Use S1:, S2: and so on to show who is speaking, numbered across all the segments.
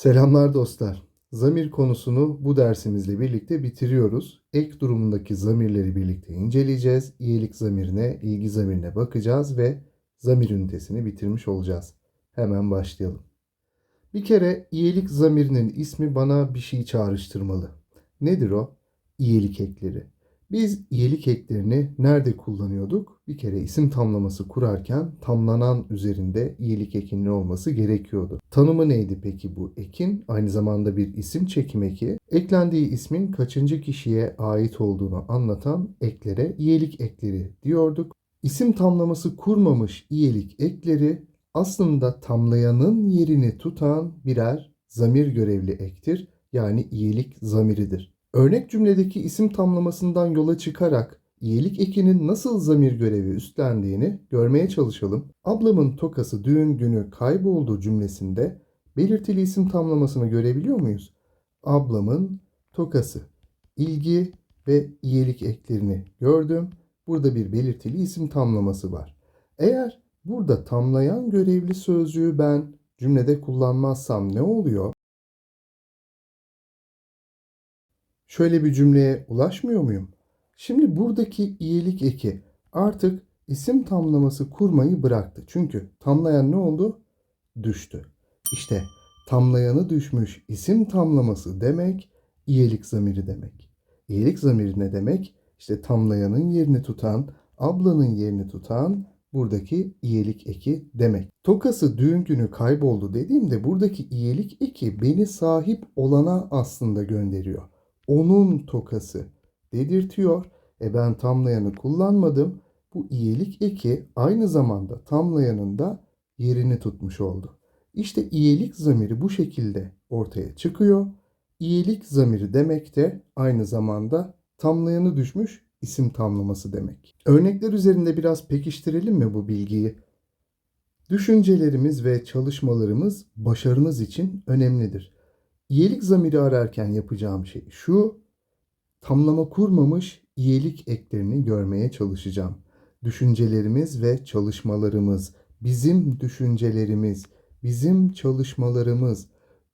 S1: Selamlar dostlar. Zamir konusunu bu dersimizle birlikte bitiriyoruz. Ek durumundaki zamirleri birlikte inceleyeceğiz. İyilik zamirine, ilgi zamirine bakacağız ve zamir ünitesini bitirmiş olacağız. Hemen başlayalım. Bir kere iyilik zamirinin ismi bana bir şey çağrıştırmalı. Nedir o? İyilik ekleri. Biz iyilik eklerini nerede kullanıyorduk? Bir kere isim tamlaması kurarken tamlanan üzerinde iyilik ekinin olması gerekiyordu. Tanımı neydi peki bu ekin? Aynı zamanda bir isim çekim eki. Eklendiği ismin kaçıncı kişiye ait olduğunu anlatan eklere iyilik ekleri diyorduk. İsim tamlaması kurmamış iyilik ekleri aslında tamlayanın yerini tutan birer zamir görevli ektir. Yani iyilik zamiridir. Örnek cümledeki isim tamlamasından yola çıkarak iyilik ekinin nasıl zamir görevi üstlendiğini görmeye çalışalım. Ablamın tokası düğün günü kayboldu cümlesinde belirtili isim tamlamasını görebiliyor muyuz? Ablamın tokası. İlgi ve iyilik eklerini gördüm. Burada bir belirtili isim tamlaması var. Eğer burada tamlayan görevli sözcüğü ben cümlede kullanmazsam ne oluyor? Şöyle bir cümleye ulaşmıyor muyum? Şimdi buradaki iyilik eki artık isim tamlaması kurmayı bıraktı. Çünkü tamlayan ne oldu? Düştü. İşte tamlayanı düşmüş isim tamlaması demek iyilik zamiri demek. İyilik zamiri ne demek? İşte tamlayanın yerini tutan, ablanın yerini tutan buradaki iyilik eki demek. Tokası düğün günü kayboldu dediğimde buradaki iyilik eki beni sahip olana aslında gönderiyor onun tokası dedirtiyor. E ben tamlayanı kullanmadım. Bu iyilik eki aynı zamanda tamlayanın da yerini tutmuş oldu. İşte iyilik zamiri bu şekilde ortaya çıkıyor. İyilik zamiri demek de aynı zamanda tamlayanı düşmüş isim tamlaması demek. Örnekler üzerinde biraz pekiştirelim mi bu bilgiyi? Düşüncelerimiz ve çalışmalarımız başarınız için önemlidir. İyilik zamiri ararken yapacağım şey şu. Tamlama kurmamış iyilik eklerini görmeye çalışacağım. Düşüncelerimiz ve çalışmalarımız, bizim düşüncelerimiz, bizim çalışmalarımız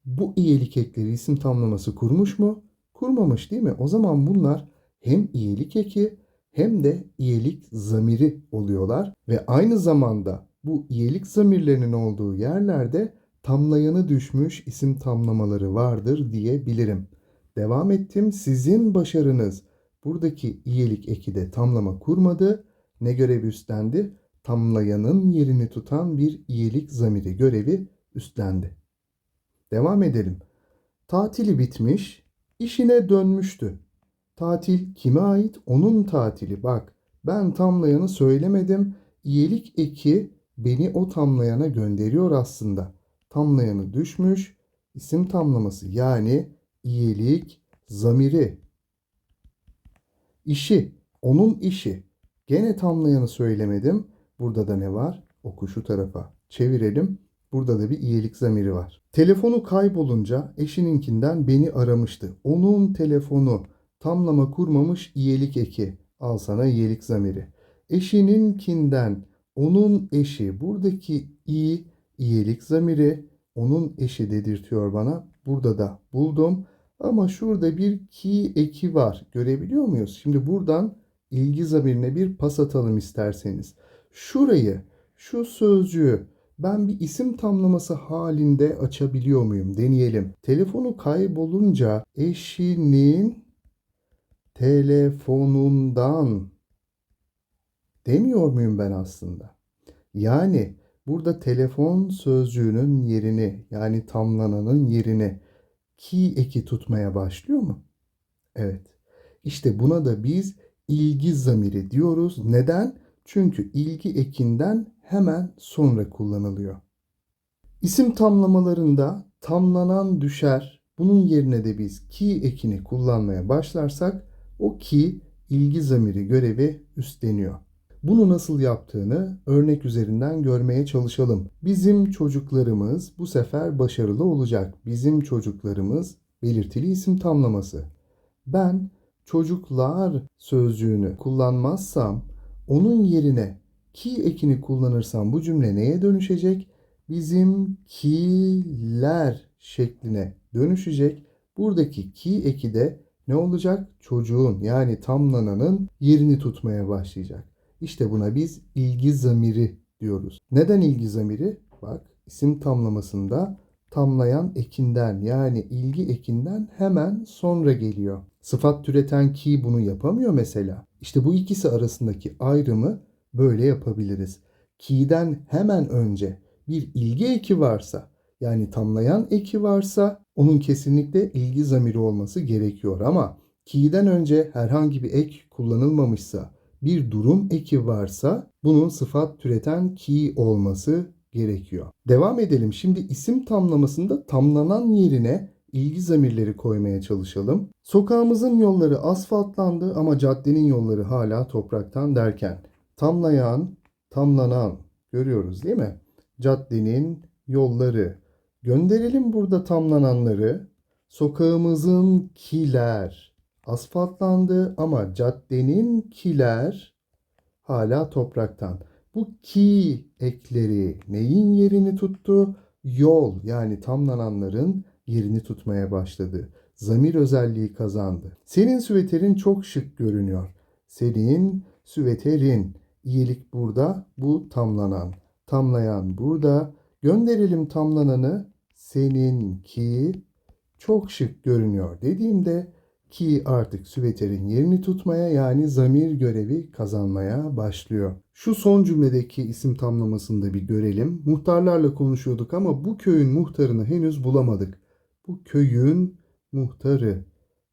S1: bu iyilik ekleri isim tamlaması kurmuş mu? Kurmamış değil mi? O zaman bunlar hem iyilik eki hem de iyilik zamiri oluyorlar ve aynı zamanda bu iyilik zamirlerinin olduğu yerlerde tamlayanı düşmüş isim tamlamaları vardır diyebilirim. Devam ettim. Sizin başarınız buradaki iyilik eki de tamlama kurmadı. Ne görev üstlendi? Tamlayanın yerini tutan bir iyilik zamiri görevi üstlendi. Devam edelim. Tatili bitmiş, işine dönmüştü. Tatil kime ait? Onun tatili. Bak, ben tamlayanı söylemedim. İyilik eki beni o tamlayana gönderiyor aslında tamlayanı düşmüş, isim tamlaması yani iyilik zamiri. İşi, onun işi. Gene tamlayanı söylemedim. Burada da ne var? Oku şu tarafa. Çevirelim. Burada da bir iyilik zamiri var. Telefonu kaybolunca eşininkinden beni aramıştı. Onun telefonu tamlama kurmamış iyilik eki. Al sana iyilik zamiri. Eşininkinden onun eşi buradaki i iyilik zamiri onun eşi dedirtiyor bana. Burada da buldum. Ama şurada bir ki eki var. Görebiliyor muyuz? Şimdi buradan ilgi zamirine bir pas atalım isterseniz. Şurayı, şu sözcüğü ben bir isim tamlaması halinde açabiliyor muyum? Deneyelim. Telefonu kaybolunca eşinin telefonundan demiyor muyum ben aslında? Yani Burada telefon sözcüğünün yerini yani tamlananın yerini ki eki tutmaya başlıyor mu? Evet. İşte buna da biz ilgi zamiri diyoruz. Neden? Çünkü ilgi ekinden hemen sonra kullanılıyor. İsim tamlamalarında tamlanan düşer. Bunun yerine de biz ki ekini kullanmaya başlarsak o ki ilgi zamiri görevi üstleniyor. Bunu nasıl yaptığını örnek üzerinden görmeye çalışalım. Bizim çocuklarımız bu sefer başarılı olacak. Bizim çocuklarımız belirtili isim tamlaması. Ben çocuklar sözcüğünü kullanmazsam onun yerine ki ekini kullanırsam bu cümle neye dönüşecek? Bizimkiler şekline dönüşecek. Buradaki ki eki de ne olacak? Çocuğun yani tamlananın yerini tutmaya başlayacak. İşte buna biz ilgi zamiri diyoruz. Neden ilgi zamiri? Bak isim tamlamasında tamlayan ekinden yani ilgi ekinden hemen sonra geliyor. Sıfat türeten ki bunu yapamıyor mesela. İşte bu ikisi arasındaki ayrımı böyle yapabiliriz. Ki'den hemen önce bir ilgi eki varsa yani tamlayan eki varsa onun kesinlikle ilgi zamiri olması gerekiyor ama ki'den önce herhangi bir ek kullanılmamışsa bir durum eki varsa bunun sıfat türeten ki olması gerekiyor. Devam edelim. Şimdi isim tamlamasında tamlanan yerine ilgi zamirleri koymaya çalışalım. Sokağımızın yolları asfaltlandı ama caddenin yolları hala topraktan derken tamlayan, tamlanan görüyoruz değil mi? Caddenin yolları. Gönderelim burada tamlananları. Sokağımızın kiler asfaltlandı ama caddenin kiler hala topraktan. Bu ki ekleri neyin yerini tuttu? Yol yani tamlananların yerini tutmaya başladı. Zamir özelliği kazandı. Senin süveterin çok şık görünüyor. Senin süveterin. İyilik burada, bu tamlanan. Tamlayan burada. Gönderelim tamlananı. Seninki çok şık görünüyor dediğimde ki artık süveterin yerini tutmaya yani zamir görevi kazanmaya başlıyor. Şu son cümledeki isim tamlamasını da bir görelim. Muhtarlarla konuşuyorduk ama bu köyün muhtarını henüz bulamadık. Bu köyün muhtarı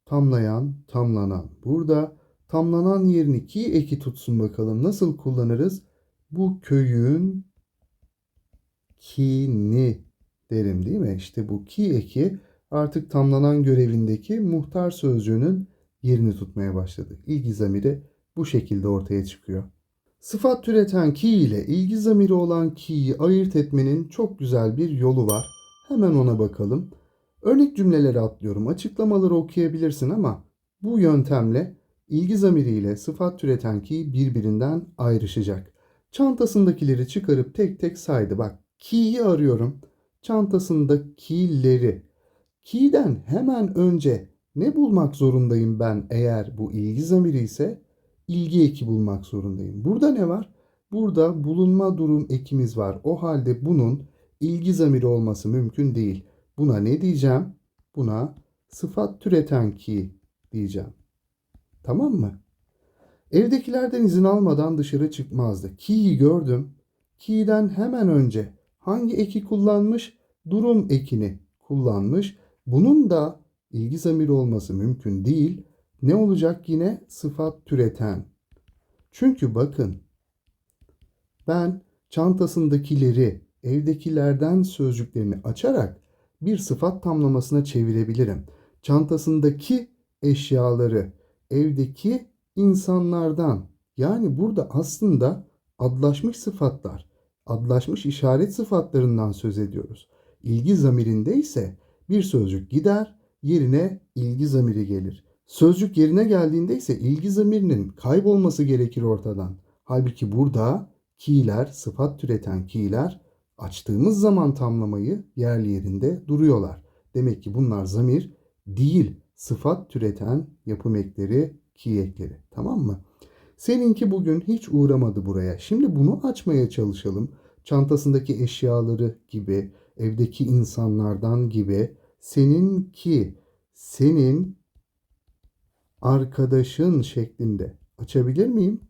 S1: tamlayan, tamlanan. Burada tamlanan yerini ki eki tutsun bakalım. Nasıl kullanırız? Bu köyün kini derim değil mi? İşte bu ki eki artık tamlanan görevindeki muhtar sözcüğünün yerini tutmaya başladı. İlgi zamiri bu şekilde ortaya çıkıyor. Sıfat türeten ki ile ilgi zamiri olan ki'yi ayırt etmenin çok güzel bir yolu var. Hemen ona bakalım. Örnek cümleleri atlıyorum. Açıklamaları okuyabilirsin ama bu yöntemle ilgi zamiri ile sıfat türeten ki birbirinden ayrışacak. Çantasındakileri çıkarıp tek tek saydı. Bak ki'yi arıyorum. Çantasındakileri Ki'den hemen önce ne bulmak zorundayım ben eğer bu ilgi zamiri ise ilgi eki bulmak zorundayım. Burada ne var? Burada bulunma durum ekimiz var. O halde bunun ilgi zamiri olması mümkün değil. Buna ne diyeceğim? Buna sıfat türeten ki diyeceğim. Tamam mı? Evdekilerden izin almadan dışarı çıkmazdı. Ki'yi gördüm. Ki'den hemen önce hangi eki kullanmış? Durum ekini kullanmış. Bunun da ilgi zamiri olması mümkün değil. Ne olacak yine? Sıfat türeten. Çünkü bakın ben çantasındakileri evdekilerden sözcüklerini açarak bir sıfat tamlamasına çevirebilirim. Çantasındaki eşyaları evdeki insanlardan yani burada aslında adlaşmış sıfatlar, adlaşmış işaret sıfatlarından söz ediyoruz. İlgi zamirinde ise bir sözcük gider, yerine ilgi zamiri gelir. Sözcük yerine geldiğinde ise ilgi zamirinin kaybolması gerekir ortadan. Halbuki burada ki'ler, sıfat türeten ki'ler açtığımız zaman tamlamayı yerli yerinde duruyorlar. Demek ki bunlar zamir değil, sıfat türeten yapım ekleri, ki ekleri. Tamam mı? Seninki bugün hiç uğramadı buraya. Şimdi bunu açmaya çalışalım. Çantasındaki eşyaları gibi, evdeki insanlardan gibi seninki, senin arkadaşın şeklinde açabilir miyim?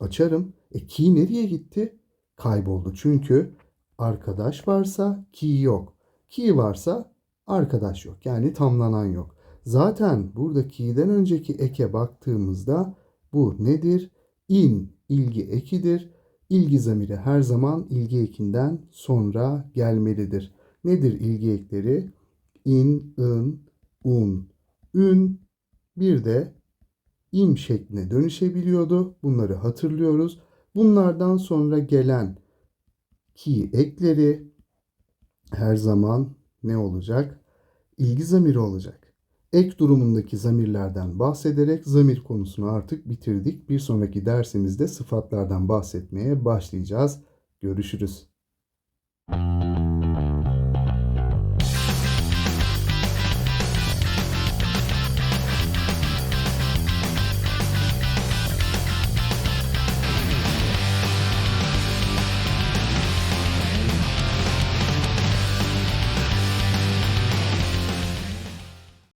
S1: Açarım. E ki nereye gitti? Kayboldu. Çünkü arkadaş varsa ki yok. Ki varsa arkadaş yok. Yani tamlanan yok. Zaten burada ki'den önceki eke baktığımızda bu nedir? İn ilgi ekidir. İlgi zamiri her zaman ilgi ekinden sonra gelmelidir. Nedir ilgi ekleri? in, ın, un, ün bir de im şekline dönüşebiliyordu. Bunları hatırlıyoruz. Bunlardan sonra gelen ki ekleri her zaman ne olacak? İlgi zamiri olacak ek durumundaki zamirlerden bahsederek zamir konusunu artık bitirdik. Bir sonraki dersimizde sıfatlardan bahsetmeye başlayacağız. Görüşürüz. Müzik